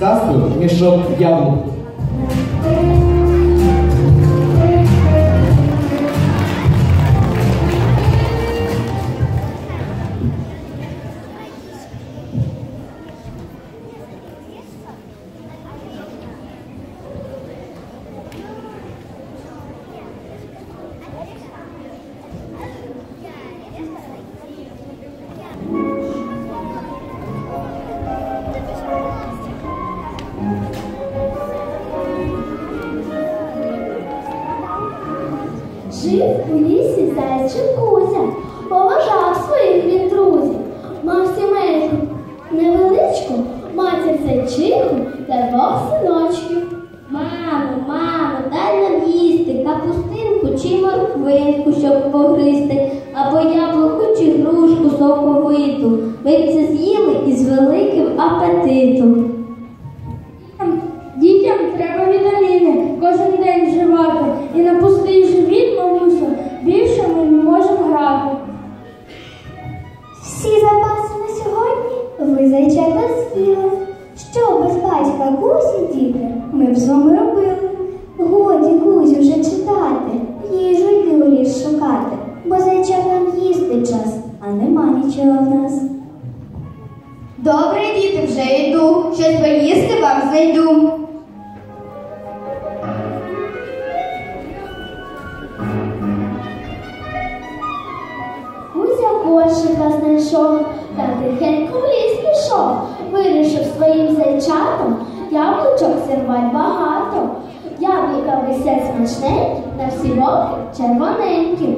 Zastój, mieszok jabłek. Жив у лісі зайчик Кузя, поважав своїх він друзів, мав сімейку невеличку, матір зайчиху та двох синочків. Мамо, мамо, дай нам їсти капустинку чи морквинку, щоб погризти, або яблуко чи грушку соковиту. Ми це з'їли із великим апетитом. Дітям треба вітаміни кожен день вживати. І на зайчата з'їли. Що без батька Кузі, діти, ми б з вами робили. Годі Кузі вже читати, їжу у ліс шукати, бо зайчатам їсти час, а нема нічого в нас. Добре, діти, вже йду. Щось поїсти вам знайду. Кузя кошика знайшов, та тихенько в ліс пішов, вирішив зайчатам яблучок зірвать багато. Яблука висять смачненькі, на всі боки червоненькі.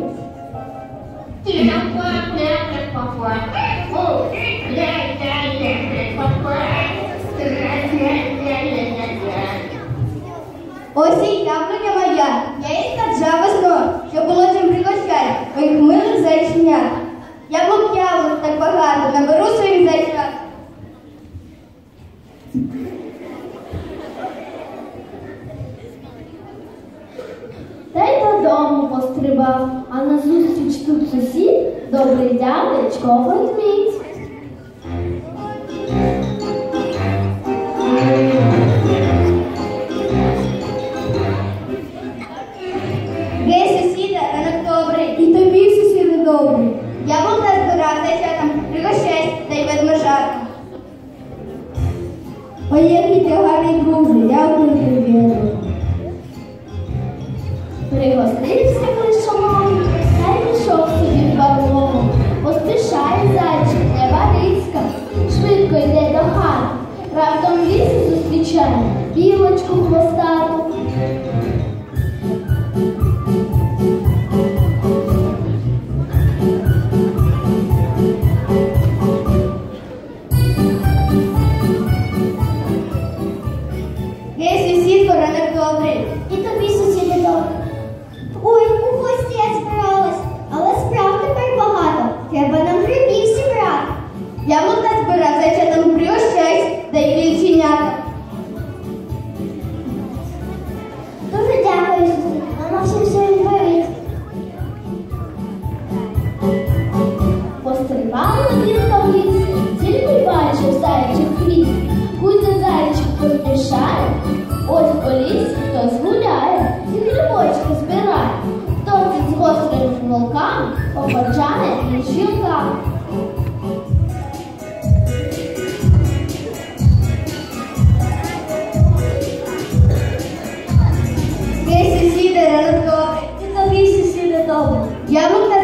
Ось і яблуня моя, я їх саджав весно, щоб було чим пригощати моїх милих зайченят. Яблук яблук так багато, наберу. Та й додому пострибав, а назустріч тут сусід, добрий дядечко ведмідь. Ой, який ти гарний друже, дякую тобі. Пригостився клишом, та й пішов собі в. Поспішає зайчик, не Вариська, швидко йде до хати. Раптом лісі зустрічає білочку хвостату. volcano opločane in šilka Ja bom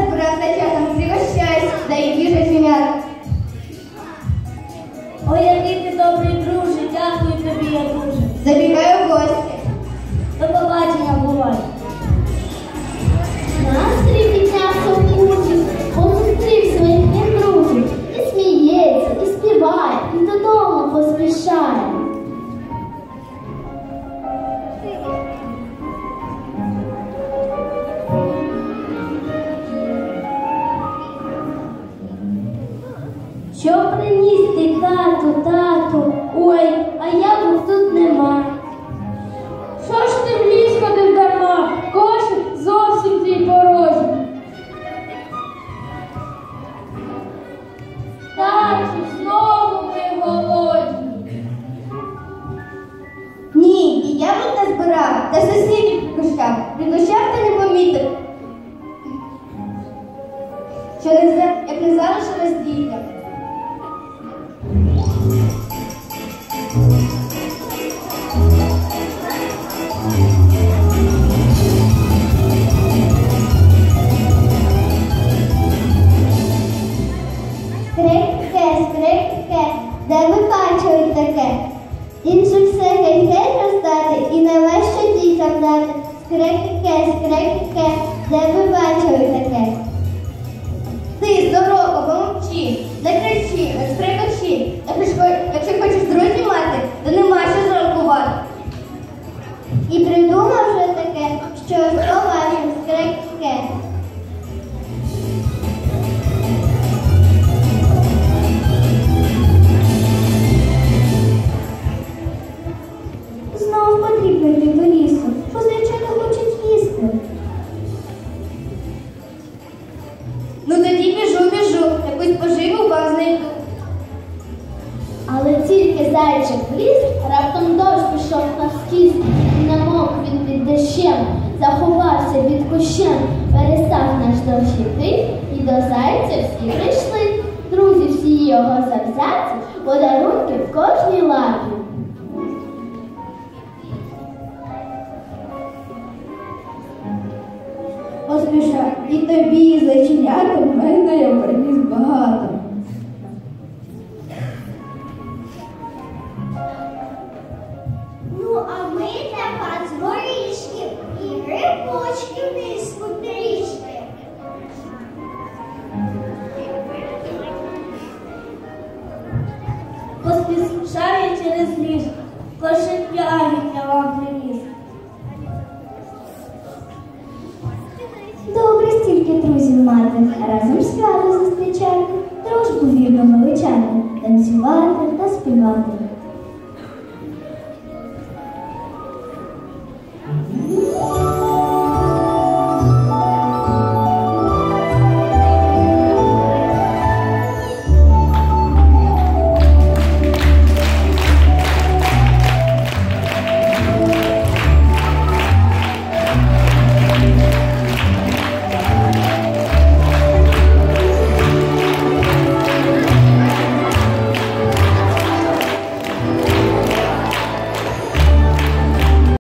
Що приніс ти тату, тату? Ой, а яблук тут нема. Що ж ти в ліс ходив дарма? Кошик зовсім твій порожній. Тату, знову ми голодні. збирав, та сусідів пригощав. Пригощав та не помітив. Не за- як не залишилось дітям. Never mind, choice. Зайчик вліз, раптом дощ пішов навскіз, і намок він під дощем, заховався під кущем, перестав наш дощ іти, і до зайця всі прийшли. Друзі всі його завзяті, подарунки в кожній лапі. Поспіша, і тобі, і зайченята, в мене я приніс багато. Добре стільки друзів мати, разом свято зустрічати, дружбу вірно величати, танцювати та співати.